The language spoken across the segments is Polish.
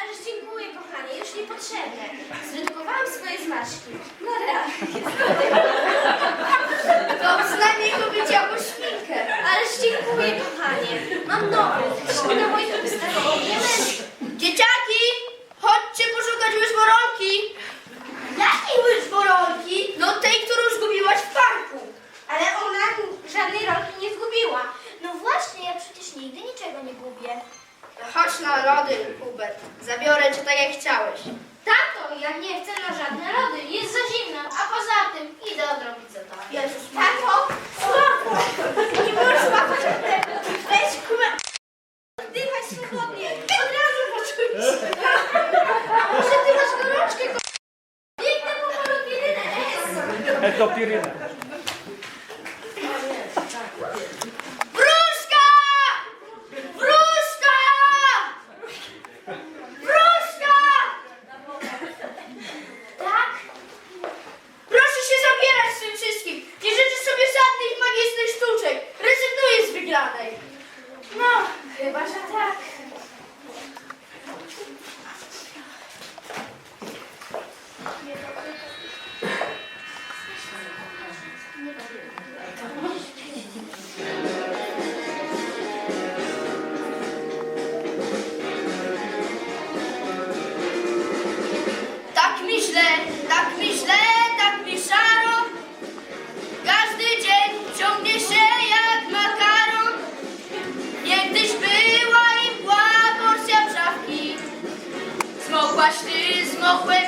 Ależ dziękuję, kochanie, już niepotrzebne. Zredukowałam swoje zmarszki. No raz. To przynajmniej kupić jakąś szminkę. Ależ dziękuję, kochanie. Mam nowy. Na moich ustawieniach nie męski. Dzieciaki, chodźcie poszukać łyżworolki. Jakiej łyżworolki? No tej, którą zgubiłaś w parku. Ale ona żadnej rolki nie zgubiła. No właśnie, ja przecież nigdy niczego nie gubię. Chodź na lody, Hubert. Zabiorę cię tak jak chciałeś. Tato, ja nie chcę na żadne lody. Jest za zimno. A poza tym idę odrobić zadanie. Jezus Tato, słabo. Nie możesz łapać tego. Weź kumę. Oddychaj swobodnie. Od razu poczuć. Może ty masz gorączkę. ko- Biegnę po polopirynę S. Etopirynę. Tak mi źle, tak mi źle, tak mi szaro. Każdy dzień ciągnie się jak makaron. Niegdyś była i była porcja wrzawki. Zmokłaś ty, zmokłem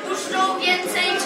puszczą więcej